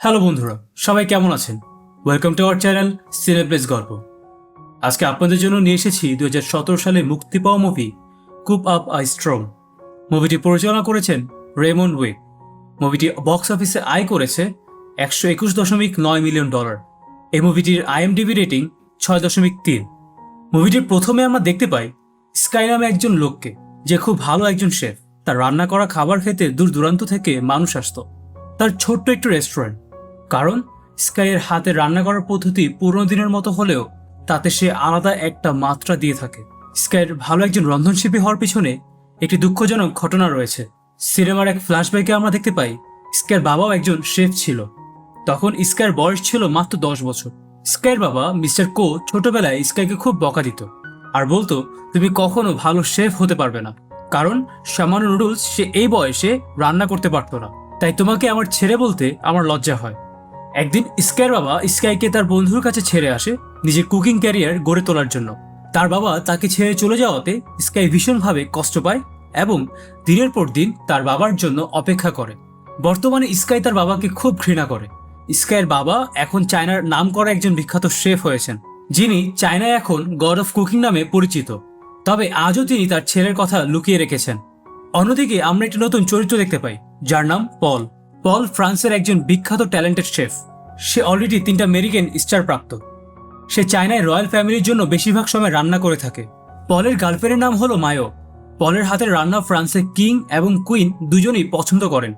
Hello বন্ধুরা, সবাই কেমন আছেন? Welcome to our channel Cineplace গল্প। আজকে আপনাদের জন্য নিয়ে এসেছি দু হাজার সতেরো সালে মুক্তি পাওয়া movie cook up a storm মুভিটি পরিচালনা করেছেন রেমন ওয়ে মুভিটি বক্স অফিসে আয় করেছে একশো একুশ দশমিক নয় মিলিয়ন ডলার এই মুভিটির আইএমডিবি রেটিং ছয় দশমিক তিন। মুভিটির প্রথমে আমরা দেখতে পাই স্কাই নামে একজন লোককে, যে খুব ভালো একজন শেফ তার রান্না করা খাবার খেতে দূর দূরান্ত থেকে মানুষ আসতো। তার ছোট্ট একটু রেস্টুরেন্ট কারণ স্কাইয়ের হাতে রান্না করার পদ্ধতি পুরনো দিনের মতো হলেও তাতে সে আলাদা একটা মাত্রা দিয়ে থাকে। স্কাইয়ের ভালো একজন রন্ধনশিল্পী হওয়ার পিছনে একটি দুঃখজনক ঘটনা রয়েছে। সিনেমার এক ফ্ল্যাশব্যাকে আমরা দেখতে পাই, স্কাইয়ের বাবাও একজন শেফ ছিল। তখন স্কাইয়ের বয়স ছিল মাত্র দশ বছর। স্কাইয়ের বাবা, মিস্টার কো, ছোটবেলায় স্কাইকে খুব বকা দিত আর বলতো, তুমি কখনো ভালো শেফ হতে পারবে না। কারণ সামান্য নুডলস সে এই বয়সে রান্না করতে পারতো না। তাই তোমাকে আমার ছেড়ে বলতে আমার লজ্জা হয়। একদিন স্কাইয়ের বাবা স্কাইকে তার বন্ধুর কাছে ছেড়ে আসে নিজের কুকিং ক্যারিয়ার গড়ে তোলার জন্য। তার বাবা তাকে ছেড়ে চলে যাওয়াতে স্কাই ভীষণভাবে কষ্ট পায় এবং দিনের পর দিন তার বাবার জন্য অপেক্ষা করে। বর্তমানে স্কাই তার বাবাকে খুব ঘৃণা করে। স্কাইয়ের বাবা এখন চায়নার নাম করা একজন বিখ্যাত শেফ হয়েছেন, যিনি চায়নায় এখন গড অফ কুকিং নামে পরিচিত। তবে আজও তিনি তার ছেলের কথা লুকিয়ে রেখেছেন। অন্যদিকে আমরা একটি নতুন চরিত্র দেখতে পাই, যার নাম পল। পল ফ্রান্সের একজন বিখ্যাত ট্যালেন্টেড শেফ। সে অলরেডি তিনটা মেরিকেন স্টার প্রাপ্ত সে চায়নায় রয়্যাল ফ্যামিলির জন্য বেশিরভাগ সময় রান্না করে থাকে। পলের গার্লফ্রেন্ডের নাম হলো মায়ো। পলের হাতের রান্না ফ্রান্সের কিং এবং কুইন দুজনেই পছন্দ করেন।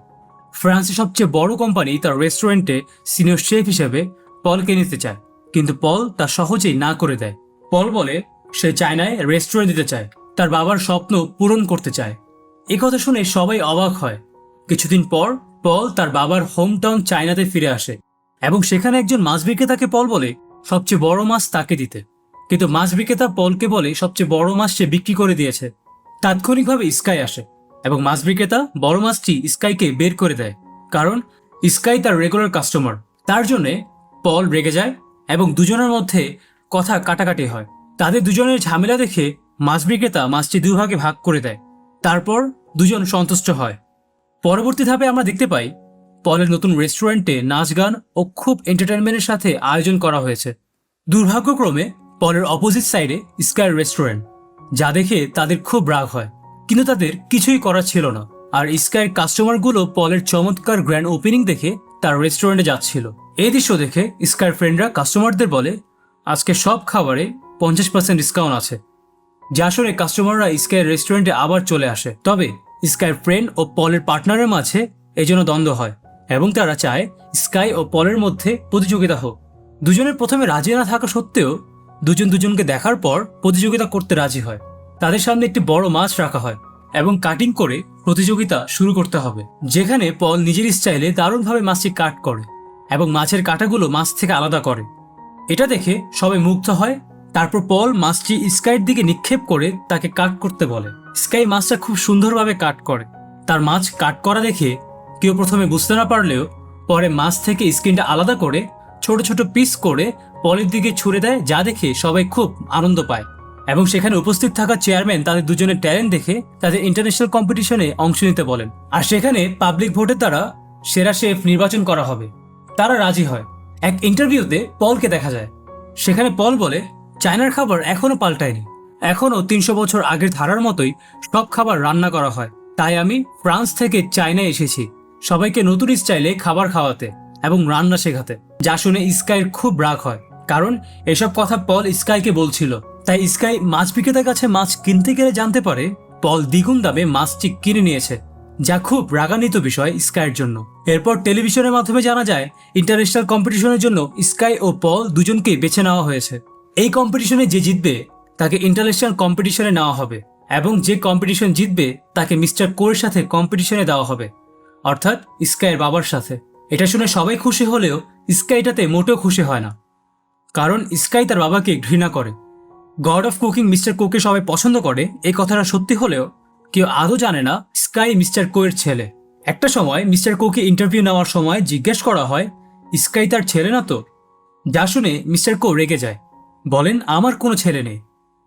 ফ্রান্সের সবচেয়ে বড় কোম্পানি তার রেস্টুরেন্টে সিনিয়র শেফ হিসেবে পলকে নিতে চায়। কিন্তু পল তা সহজেই না করে দেয়। পল বলে, সে চায়নায় রেস্টুরেন্ট দিতে চায়। তার বাবার স্বপ্ন পূরণ করতে চায়। এ কথা শুনে সবাই অবাক হয়। কিছুদিন পর পল তার বাবার হোম টাউন চায়নাতে ফিরে আসে এবং সেখানে একজন মাছ বিক্রেতাকে পল বলে সবচেয়ে বড় মাছ তাকে দিতে। কিন্তু মাছ বিক্রেতা পলকে বলে সবচেয়ে বড় মাছ সে বিক্রি করে দিয়েছে। তাৎক্ষণিকভাবে স্কাই আসে এবং মাছ বিক্রেতা বড় মাছটি স্কাইকে বের করে দেয়। কারণ স্কাই তার রেগুলার কাস্টমার তার জন্যে পল রেগে যায় এবং দুজনের মধ্যে কথা কাটাকাটি হয়। তাদের দুজনের ঝামেলা দেখে মাছ বিক্রেতা মাছটি দুভাগে ভাগ করে দেয়। তারপর দুজন সন্তুষ্ট হয়। পরবর্তী ধাপে আমরা দেখতে পাই পলের নতুন রেস্টুরেন্টে নাচ গান ও খুব এন্টারটেনমেন্টের সাথে আয়োজন করা হয়েছে। দুর্ভাগ্যক্রমে পলের অপোজিট সাইডে স্কাই রেস্টুরেন্ট যা দেখে তাদের খুব রাগ হয়। কিন্তু তাদের কিছুই করার ছিল না, আর স্কাইয়ের কাস্টমারগুলো পলের চমৎকার গ্র্যান্ড ওপেনিং দেখে তার রেস্টুরেন্টে যাচ্ছিল। এই দৃশ্য দেখে স্কাইয়ের ফ্রেন্ডরা কাস্টমারদের বলে, আজকে সব খাবারে পঞ্চাশ পার্সেন্ট ডিসকাউন্ট আছে। যা শুনে কাস্টমাররা স্কাইয়ের রেস্টুরেন্টে আবার চলে আসে। তবে স্কাইয়ের ফ্রেন্ড ও পলের পার্টনারের মাঝে এজন্য দ্বন্দ্ব হয় এবং তারা চায় স্কাই ও পলের মধ্যে প্রতিযোগিতা হোক। দুজনের প্রথমে রাজি না থাকা সত্ত্বেও দুজন দুজনকে দেখার পর প্রতিযোগিতা করতে রাজি হয়। তাদের সামনে একটি বড় মাছ রাখা হয় এবং কাটিং করে প্রতিযোগিতা শুরু করতে হবে, যেখানে পল নিজের স্টাইলে দারুণভাবে মাছটি কাট করে এবং মাছের কাটাগুলো মাছ থেকে আলাদা করে। এটা দেখে সবাই মুগ্ধ হয়। তারপর পল মাছটি স্কাইয়ের দিকে নিক্ষেপ করে তাকে কাট করতে বলে। স্কাই মাছটা খুব সুন্দরভাবে কাট করে। তার মাছ কাট করা দেখে কেউ প্রথমে বুঝতে না পারলেও পরে মাছ থেকে স্কিনটা আলাদা করে ছোট ছোট পিস করে পলের দিকে ছুড়ে দেয়, যা দেখে সবাই খুব আনন্দ পায়। এবং সেখানে উপস্থিত থাকা চেয়ারম্যান তাদের দুজনের ট্যালেন্ট দেখে তাদের ইন্টারন্যাশনাল কম্পিটিশনে অংশ নিতে বলেন। আর সেখানে পাবলিক ভোটের দ্বারা সেরা শেফ নির্বাচন করা হবে। তারা রাজি হয়। এক ইন্টারভিউতে পলকে দেখা যায়। সেখানে পল বলে, চায়নার খাবার এখনও পাল্টায়নি। এখনও তিনশো বছর আগের ধারার মতোই সব খাবার রান্না করা হয়। তাই আমি ফ্রান্স থেকে চায়নায় এসেছি। সবাইকে নতুন স্টাইলে খাবার খাওয়াতে এবং রান্না শেখাতে, যা শুনে স্কাইয়ের খুব রাগ হয়। কারণ এসব কথা পল স্কাইকে বলছিল। তাই স্কাই মাছ বিক্রেতার কাছে মাছ কিনতে গেলে জানতে পারে পল দ্বিগুণ দামে মাছটি কিনে নিয়েছে, যা খুব রাগান্বিত বিষয় স্কাইয়ের জন্য। এরপর টেলিভিশনের মাধ্যমে জানা যায়, ইন্টারন্যাশনাল কম্পিটিশনের জন্য স্কাই ও পল দুজনকেই বেছে নেওয়া হয়েছে। এই কম্পিটিশনে যে জিতবে তাকে ইন্টারন্যাশনাল কম্পিটিশনে নেওয়া হবে এবং যে কম্পিটিশন জিতবে, তাকে মিস্টার কোরের সাথে কম্পিটিশনে দেওয়া হবে। অর্থাৎ স্কাইয়ের বাবার সাথে। এটা শুনে সবাই খুশি হলেও স্কাইটাতে মোটেও খুশি হয় না। কারণ স্কাই তার বাবাকে ঘৃণা করে। গড অফ কুকিং মিস্টার কোকে সবাই পছন্দ করে, এই কথাটা সত্যি হলেও কেউ আদৌ জানে না স্কাই মিস্টার কোয়ের ছেলে। একটা সময় মিস্টার কোকে ইন্টারভিউ নেওয়ার সময় জিজ্ঞেস করা হয়, স্কাই তার ছেলে না তো? যা শুনে মিস্টার কো রেগে যায়। বলেন, আমার কোনো ছেলে নেই।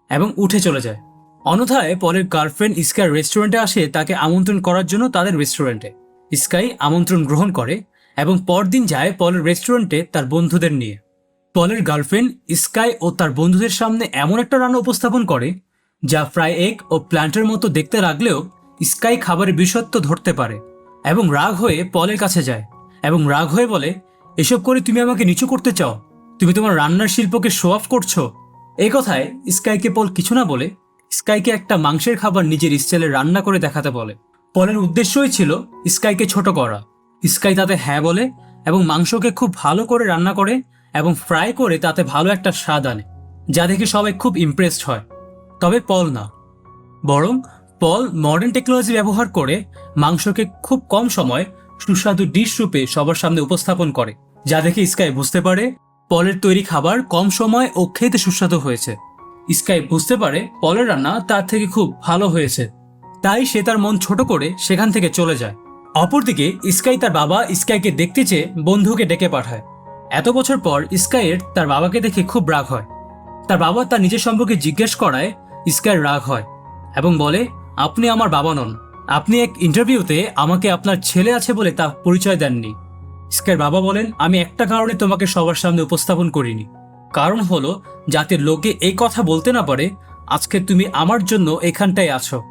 এবং উঠে চলে যায়। অন্যথায় পরের গার্লফ্রেন্ড স্কাই রেস্টুরেন্টে আসে তাকে আমন্ত্রণ করার জন্য তাদের রেস্টুরেন্টে। স্কাই আমন্ত্রণ গ্রহণ করে এবং পরদিন যায় পলের রেস্টুরেন্টে তার বন্ধুদের নিয়ে। পলের গার্লফ্রেন্ড স্কাই ও তার বন্ধুদের সামনে এমন একটা রান্না উপস্থাপন করে, যা ফ্রাই এগ ও প্ল্যান্টের মতো দেখতে লাগলেও স্কাই খাবারের বিষত্ব ধরতে পারে এবং রাগ হয়ে পলের কাছে যায় এবং রাগ হয়ে বলে, এসব করে তুমি আমাকে নিচু করতে চাও? তুমি তোমার রান্নার শিল্পকে শো অফ করছ? এই কথায় স্কাইকে পল কিছু না বলে স্কাইকে একটা মাংসের খাবার নিজের স্টাইলে রান্না করে দেখাতে বলে। পলের উদ্দেশ্যই ছিল স্কাইকে ছোট করা। স্কাই তাতে হ্যাঁ বলে এবং মাংসকে খুব ভালো করে রান্না করে এবং ফ্রাই করে তাতে ভালো একটা স্বাদ আনে, যা দেখে সবাই খুব ইমপ্রেসড হয়। তবে পল না। বরং পল মডার্ন টেকনোলজি ব্যবহার করে মাংসকে খুব কম সময় সুস্বাদু ডিশ রূপে সবার সামনে উপস্থাপন করে, যা দেখে স্কাই বুঝতে পারে পলের তৈরি খাবার কম সময় ও খেতে সুস্বাদু হয়েছে। স্কাই বুঝতে পারে পলের রান্না তার থেকে খুব ভালো হয়েছে। তাই সে তার মন ছোট করে সেখান থেকে চলে যায়। অপরদিকে স্কাই তার বাবা স্কাইকে দেখতে চেয়ে বন্ধুকে ডেকে পাঠায়। এত বছর পর স্কাইয়ের তার বাবাকে দেখে খুব রাগ হয়। তার বাবা তার নিজের সম্পর্কে জিজ্ঞেস করায় স্কাইয়ের রাগ হয় এবং বলে, আপনি আমার বাবা নন। আপনি এক ইন্টারভিউতে আমাকে আপনার ছেলে আছে বলে তা পরিচয় দেননি। স্কাইয়ের বাবা বলেন, আমি একটা কারণে তোমাকে সবার সামনে উপস্থাপন করিনি। কারণ হলো, যাতে লোকে এই কথা বলতে না পারে, আজকে তুমি আমার জন্য এখানটায় আছো।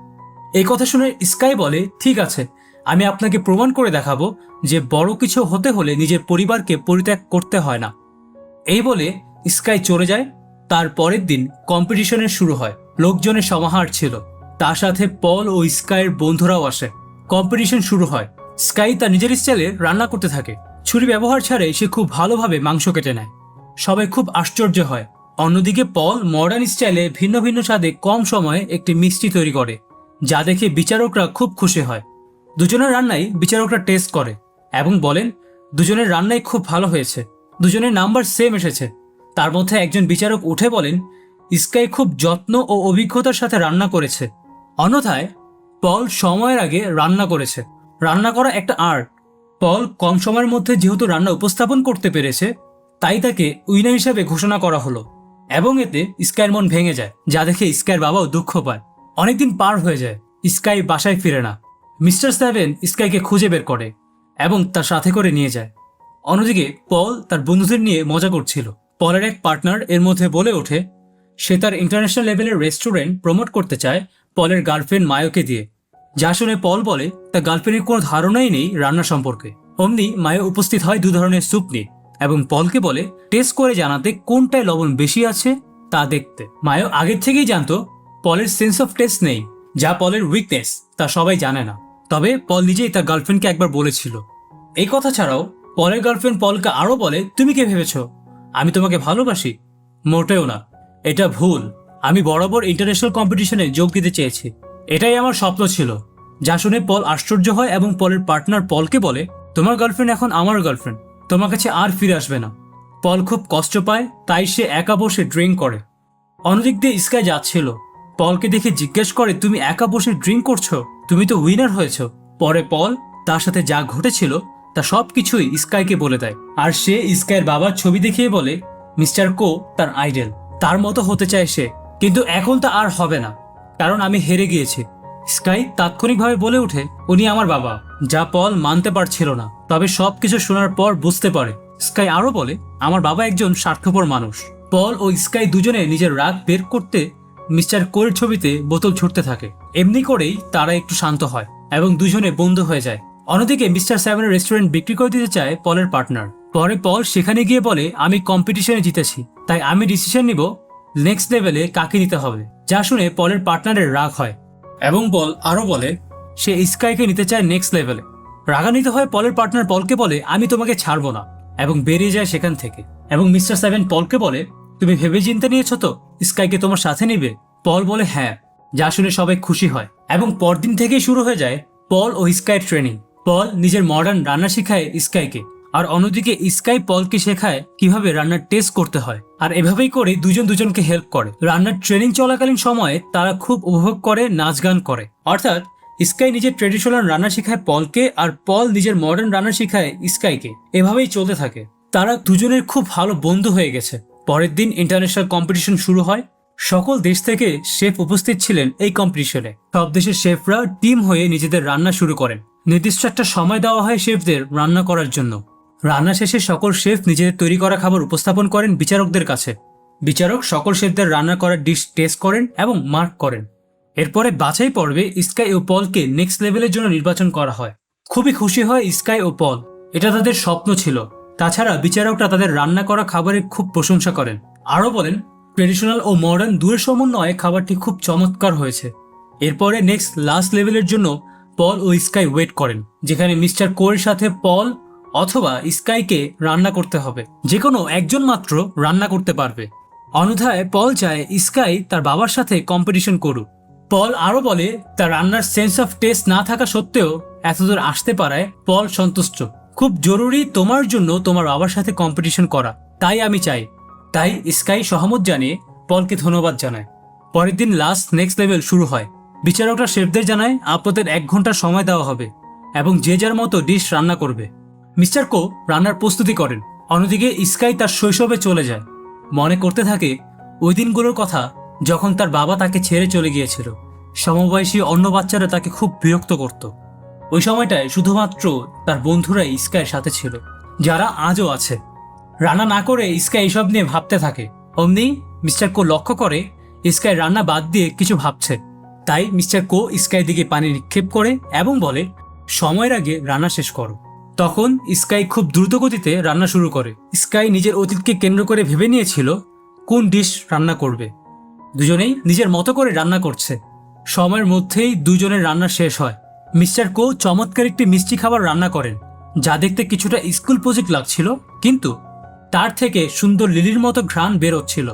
এই কথা শুনে স্কাই বলে, ঠিক আছে, আমি আপনাকে প্রমাণ করে দেখাবো যে বড় কিছু হতে হলে নিজের পরিবারকে পরিত্যাগ করতে হয় না। এই বলে স্কাই চলে যায়। তার পরের দিন কম্পিটিশনের শুরু হয়। লোকজনের সমাহার ছিল। তার সাথে পল ও স্কাইয়ের বন্ধুরাও আসে। কম্পিটিশন শুরু হয়। স্কাই তার নিজের স্টাইলে রান্না করতে থাকে। ছুরি ব্যবহার ছাড়াই সে খুব ভালোভাবে মাংস কেটে নেয়। সবাই খুব আশ্চর্য হয়। অন্যদিকে পল মডার্ন স্টাইলে ভিন্ন ভিন্ন স্বাদে কম সময়ে একটি মিষ্টি তৈরি করে, যা দেখে বিচারকরা খুব খুশি হয়। দুজনের রান্নাই বিচারকরা টেস্ট করে এবং বলেন, দুজনের রান্নাই খুব ভালো হয়েছে। দুজনের নাম্বার সেম এসেছে। তার মধ্যে একজন বিচারক উঠে বলেন, স্কাই খুব যত্ন ও অভিজ্ঞতার সাথে রান্না করেছে। অন্যথায়, পল সময়ের আগে রান্না করেছে। রান্না করা একটা আর্ট। পল কম সময়ের মধ্যে যেহেতু রান্না উপস্থাপন করতে পেরেছে, তাই তাকে উইনার হিসাবে ঘোষণা করা হলো। এবং এতে স্কাইয়ের মন ভেঙে যায়, যা দেখে স্কাইয়ের বাবাও দুঃখ পায়। অনেকদিন পার হয়ে যায়, স্কাই বাসায় ফিরে না। মিস্টার সেভেন স্কাইকে খুঁজে বের করে এবং তার সাথে করে নিয়ে যায়। অন্যদিকে পল তার বন্ধুদের নিয়ে মজা করছিল। পলের এক পার্টনার এর মধ্যে বলে ওঠে, সে তার ইন্টারন্যাশনাল লেভেলের রেস্টুরেন্ট প্রমোট করতে চায় পলের গার্লফ্রেন্ড মায়োকে দিয়ে। যা শুনে পল বলে তার গার্লফ্রেন্ডের কোনো ধারণাই নেই রান্না সম্পর্কে। অমনি মায়ো উপস্থিত হয় দু ধরনের স্যুপ নিয়ে এবং পলকে বলে, টেস্ট করে জানাতে কোনটায় লবণ বেশি আছে তা দেখতে। মায়ো আগের থেকেই জানতো, পলের সেন্স অফ টেস্ট নেই, যা পলের উইকনেস, তা সবাই জানে না। তবে পল নিজেই তার গার্লফ্রেন্ডকে একবার বলেছিল। এই কথা ছাড়াও, পলের গার্লফ্রেন্ড পলকে আরও বলে, তুমি কে ভেবেছ? আমি তোমাকে ভালোবাসি? মোটেও না। এটা ভুল। আমি বরাবর ইন্টারন্যাশনাল কম্পিটিশনে যোগ দিতে চেয়েছি। এটাই আমার স্বপ্ন ছিল। যা শুনে পল আশ্চর্য হয় এবং পলের পার্টনার পলকে বলে, তোমার গার্লফ্রেন্ড এখন আমার গার্লফ্রেন্ড। তোমার কাছে আর ফিরে আসবে না পল খুব কষ্ট পায়, তাই সে একা বসে ড্রিঙ্ক করে। অন্যদিক দিয়ে স্কাই যাচ্ছিল। পলকে দেখে জিজ্ঞেস করে, তুমি একা বসে ড্রিঙ্ক করছ? তুমি তো উইনার হয়েছ পরে পল তার সাথে যা ঘটেছিল, তা সব কিছুই স্কাইকে বলে দেয়। আর সে স্কাইয়ের বাবার ছবি দেখিয়ে বলে, মিস্টার কো তার আইডেল। তার মতো হতে চায় সে, কিন্তু এখন তা আর হবে না। কারণ আমি হেরে গিয়েছি। স্কাই তাৎক্ষণিকভাবে বলে ওঠে, উনি আমার বাবা। যা পল মানতে পারছিল না, তবে সবকিছু শোনার পর বুঝতে পারে। স্কাই আরও বলে, আমার বাবা একজন স্বার্থপর মানুষ। পল ও স্কাই দুজনে নিজের রাগ বের করতে মিস্টার কোরের ছবিতে বোতল ছুটতে থাকে। এমনি করেই তারা একটু শান্ত হয় এবং দুজনে বন্ধু হয়ে যায়। অন্যদিকে মিস্টার সেভেনের রেস্টুরেন্ট বিক্রি করে দিতে চায় পলের পার্টনার। পরে পল সেখানে গিয়ে বলে, আমি কম্পিটিশনে জিতেছি, তাই আমি ডিসিশন নিব নেক্সট লেভেলে কাকে নিতে হবে? যা শুনে পলের পার্টনারের রাগ হয়। এবং পল আরও বলে, সে স্কাইকে নিতে চায় নেক্সট লেভেলে রাগান্বিত হয় পলের পার্টনার পলকে বলে, আমি তোমাকে ছাড়বো না। এবং বেরিয়ে যায় সেখান থেকে। এবং মিস্টার সেভেন পলকে বলে, তুমি ভেবে চিন্তা নিয়েছো তো স্কাইকে তোমার সাথে নিবে? পল বলে হ্যাঁ। যা শুনে সবাই খুশি হয়। এবং পরদিন থেকেই শুরু হয়ে যায় পল ও স্কাইয়ের ট্রেনিং পল নিজের মডার্ন রান্না শেখায় স্কাইকে। আর অন্যদিকে স্কাই পলকে শেখায় কীভাবে রান্নার টেস্ট করতে হয়। আর এভাবেই করে দুজন দুজনকে হেল্প করে। রান্নার ট্রেনিং চলাকালীন সময়ে তারা খুব উপভোগ করে, নাচ গান করে। অর্থাৎ স্কাই নিজের ট্রেডিশনাল রান্না শেখায় পলকে আর পল নিজের মডার্ন রান্না শেখায় স্কাইকে। এভাবেই চলতে থাকে। তারা দুজনের খুব ভালো বন্ধু হয়ে গেছে। পরের দিন ইন্টারন্যাশনাল কম্পিটিশন শুরু হয়। সকল দেশ থেকে শেফ উপস্থিত ছিলেন এই কম্পিটিশনে সব দেশের শেফরা টিম হয়ে নিজেদের রান্না শুরু করেন। নির্দিষ্ট একটা সময় দেওয়া হয় শেফদের রান্না করার জন্য। রান্না শেষে সকল শেফ নিজেদের তৈরি করা খাবার উপস্থাপন করেন বিচারকদের কাছে। বিচারক সকল শেফদের রান্না করা ডিশ টেস্ট করেন এবং মার্ক করেন। এরপরে বাছাই পর্বে স্কাই ও পলকে নেক্সট লেভেলের জন্য নির্বাচন করা হয়। খুবই খুশি হয় স্কাই ও পল। এটা তাদের স্বপ্ন ছিল। তাছাড়া বিচারকরা তাদের রান্না করা খাবারের খুব প্রশংসা করেন। আরও বলেন, ট্রেডিশনাল ও মডার্ন দুয়ের সমন্বয়ে খাবারটি খুব চমৎকার হয়েছে। এরপরে নেক্সট লাস্ট লেভেলের জন্য পল ও স্কাই ওয়েট করেন, যেখানে মিস্টার কোয়ের সাথে পল অথবা স্কাইকে রান্না করতে হবে। যে কোনো একজন মাত্র রান্না করতে পারবে। অনুধায় পল চায় স্কাই তার বাবার সাথে কম্পিটিশন করুক। পল আরও বলে, তার রান্নার সেন্স অফ টেস্ট না থাকা সত্ত্বেও এতদূর আসতে পারায় পল সন্তুষ্ট। খুব জরুরি তোমার জন্য তোমার বাবার সাথে কম্পিটিশন করা। তাই আমি চাই। তাই স্কাই সহমত জানিয়ে পলকে ধন্যবাদ জানায়। পরের দিন লাস্ট নেক্সট লেভেল শুরু হয়। বিচারকরা শেফদের জানায়, আপনাদের এক ঘণ্টা সময় দেওয়া হবে এবং যে যার মতো ডিশ রান্না করবে। মিস্টার কো রান্নার প্রস্তুতি করেন। অন্যদিকে স্কাই তার শৈশবে চলে যায়। মনে করতে থাকে, ওই দিনগুলোর কথা যখন তার বাবা তাকে ছেড়ে চলে গিয়েছিল, সমবয়সী অন্য বাচ্চারা তাকে খুব বিরক্ত করত। ওই সময়টায় শুধুমাত্র তার বন্ধুরা স্কাইয়ের সাথে ছিল, যারা আজও আছে। রান্না না করে স্কাই এইসব নিয়ে ভাবতে থাকে। অমনি মিস্টার কো লক্ষ্য করে স্কাই রান্না বাদ দিয়ে কিছু ভাবছে। তাই মিস্টার কো স্কাই দিকে পানি নিক্ষেপ করে এবং বলে, সময়ের আগে রান্না শেষ করো। তখন স্কাই খুব দ্রুত গতিতে রান্না শুরু করে। স্কাই নিজের অতীতকে কেন্দ্র করে ভেবে নিয়েছিল কোন ডিশ রান্না করবে। দুজনেই নিজের মতো করে রান্না করছে। সময়ের মধ্যেই দুজনের রান্না শেষ হয়। মিস্টার কো চমৎকার একটি মিষ্টি খাবার রান্না করেন, যা দেখতে কিছুটা স্কুল প্রজেক্ট লাগছিল, কিন্তু তার থেকে সুন্দর লিলির মতো ঘ্রাণ বেরোচ্ছিল।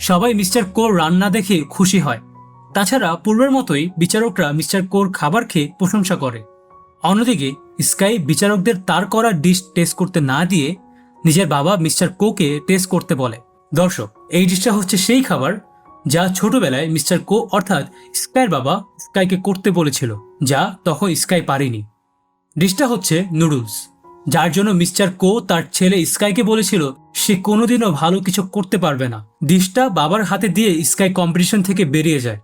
সবাই মিস্টার কোর রান্না দেখে খুশি হয়। তাছাড়া পূর্বের মতোই বিচারকরা মিস্টার কোর খাবার খেয়ে প্রশংসা করে। অন্যদিকে স্কাই বিচারকদের তার করা ডিশ টেস্ট করতে না দিয়ে নিজের বাবা মিস্টার কোকে টেস্ট করতে বলে। দর্শক, এই ডিশটা হচ্ছে সেই খাবার যা ছোটবেলায় মিস্টার কো অর্থাৎ স্কাইয়ের বাবা স্কাইকে করতে বলেছিল, যা তখন স্কাই পারেনি। ডিশটা হচ্ছে নুডলস, যার জন্য মিস্টার কো তার ছেলে স্কাইকে বলেছিল, সে কোনোদিনও ভালো কিছু করতে পারবে না। ডিশটা বাবার হাতে দিয়ে স্কাই কম্পিটিশন থেকে বেরিয়ে যায়।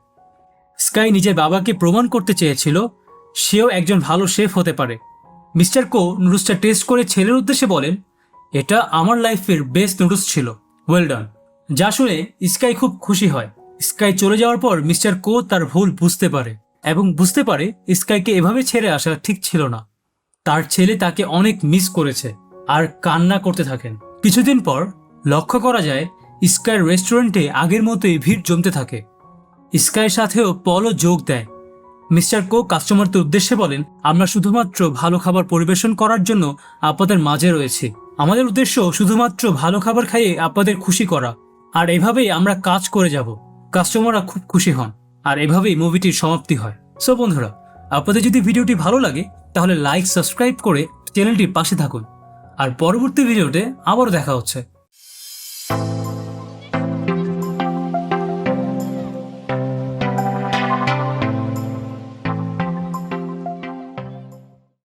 স্কাই নিজের বাবাকে প্রমাণ করতে চেয়েছিল, সেও একজন ভালো শেফ হতে পারে। মিস্টার কো নুডলসটা টেস্ট করে ছেলের উদ্দেশ্যে বলেন, এটা আমার লাইফের বেস্ট নুডলস ছিল। ওয়েল ডান যা শুনে স্কাই খুব খুশি হয়। স্কাই চলে যাওয়ার পর মিস্টার কো তার ভুল বুঝতে পারে এবং বুঝতে পারে স্কাইকে এভাবে ছেড়ে আসা ঠিক ছিল না। তার ছেলে তাকে অনেক মিস করেছে আর কান্না করতে থাকেন। কিছুদিন পর লক্ষ্য করা যায় স্কাইয়ের রেস্টুরেন্টে আগের মতোই ভিড় জমতে থাকে। স্কাইয়ের সাথেও পলও যোগ দেয়। মিস্টার কো কাস্টমারদের উদ্দেশ্যে বলেন, আমরা শুধুমাত্র ভালো খাবার পরিবেশন করার জন্য আপনাদের মাঝে রয়েছি। আমাদের উদ্দেশ্য শুধুমাত্র ভালো খাবার খাইয়ে আপনাদের খুশি করা। আর এভাবেই আমরা কাজ করে যাব। কাস্টমাররা খুব খুশি হন। আর এভাবেই মুভিটির সমাপ্তি হয়। সো বন্ধুরা, আপনাদের যদি ভিডিওটি ভালো লাগে, তাহলে লাইক, সাবস্ক্রাইব করে চ্যানেলটির পাশে থাকুন। আর পরবর্তী ভিডিওতে আবারও দেখা হচ্ছে।